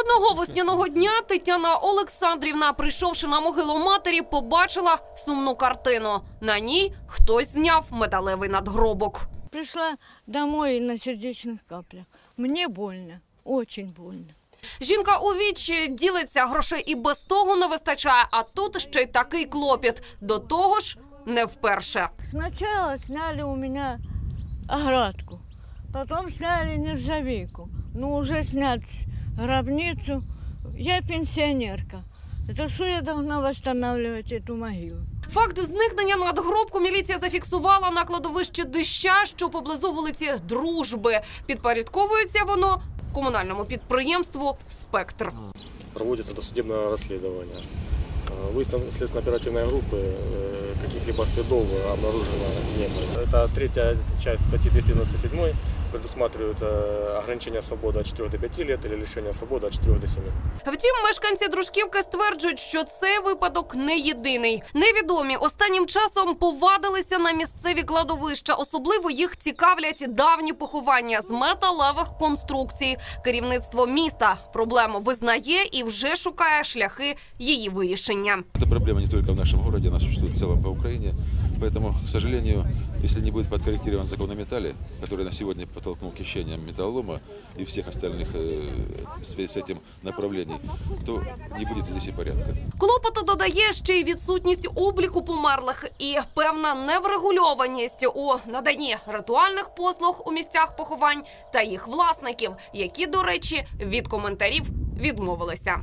Одного весняного дня Тетяна Олександрівна, прийшовши на могилу матері, побачила сумну картину. На ній хтось зняв металевий надгробок. Пришла домой на сердечных каплях. Мне больно, очень больно. Жінка у вічі ділиться грошей і без того не вистачає, а тут ще й такий клопіт. До того ж, не вперше. Сначала сняли у меня оградку, потом сняли нержавейку. Ну, уже снять гробницу. Я пенсионерка. Это что я должна восстанавливать эту могилу? Факт зникнення надгробку міліція зафіксувала на кладовищі Дища, що поблизу вулиці Дружби. Підпорядковується воно комунальному підприємству Спектр. проводится досудебное расследование. Э, Выставлена следственно-оперативной группы, э, каких-либо следов обнаружено не было. Это третья часть статьи 297 предусматривает э, ограничение свободы от 4 до 5 лет или лишение свободы от 4 до 7. Втім, мешканці дружківки стверджують, що цей випадок не єдиний. Невідомі останнім часом повадилися на місцеві кладовища. Особливо їх цікавлять давні поховання з металевих конструкцій. Керівництво міста проблему визнає і вже шукає шляхи її вирішення. Эта проблема не только в нашем городе, она существует в целом по Украине. Поэтому, к сожалению, если не будет подкорректирован закон о металле, который на сегодня подтолкнул к хищениям металлолома и всех остальных э, в связи с этим направлений, то не будет здесь и порядка. Клопоту додає ще й відсутність обліку померлих і певна неврегульованість у наданні ритуальних послуг у місцях поховань та їх власників, які, до речі, від коментарів відмовилися.